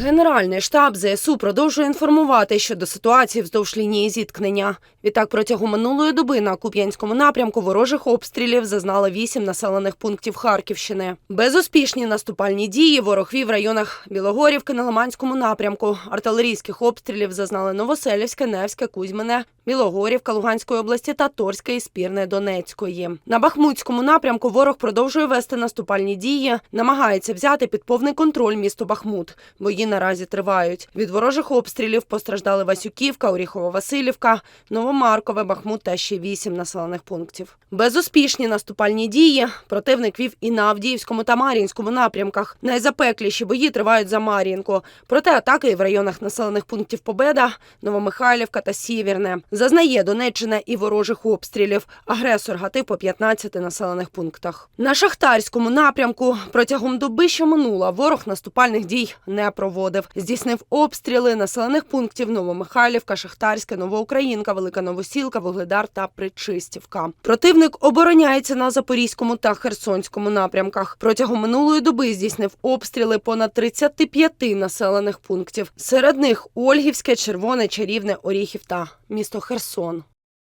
Генеральний штаб ЗСУ продовжує інформувати щодо ситуації вздовж лінії зіткнення. Відтак, протягом минулої доби на Куп'янському напрямку ворожих обстрілів зазнали вісім населених пунктів Харківщини. Безуспішні наступальні дії ворог вів в районах Білогорівки на Лиманському напрямку. Артилерійських обстрілів зазнали Новоселівське, Невське, Кузьмине, Білогорівка Луганської області та Торське і Спірне Донецької. На Бахмутському напрямку ворог продовжує вести наступальні дії, намагається взяти під повний контроль місто Бахмут. Бої наразі тривають. Від ворожих обстрілів постраждали Васюківка, Оріхово-Василівка, Новомаркове, Бахмут та ще вісім населених пунктів. Безуспішні наступальні дії противник вів і на Авдіївському та Мар'їнському напрямках. Найзапекліші бої тривають за Мар'їнку. Проте атаки і в районах населених пунктів Победа, Новомихайлівка та Сєвєрне. Зазнає Донеччина і ворожих обстрілів. Агресор гатив по 15 населених пунктах. На Шахтарському напрямку протягом доби, що минула, ворог наступальних дій не проводив. Здійснив обстріли населених пунктів Новомихайлівка, Шахтарське, Новоукраїнка, Велика Новосілка, Вугледар та Причистівка. Противник обороняється на Запорізькому та Херсонському напрямках. Протягом минулої доби здійснив обстріли понад 35 населених пунктів. Серед них Ольгівське, Червоне, Чарівне, Оріхів та місто Херсон.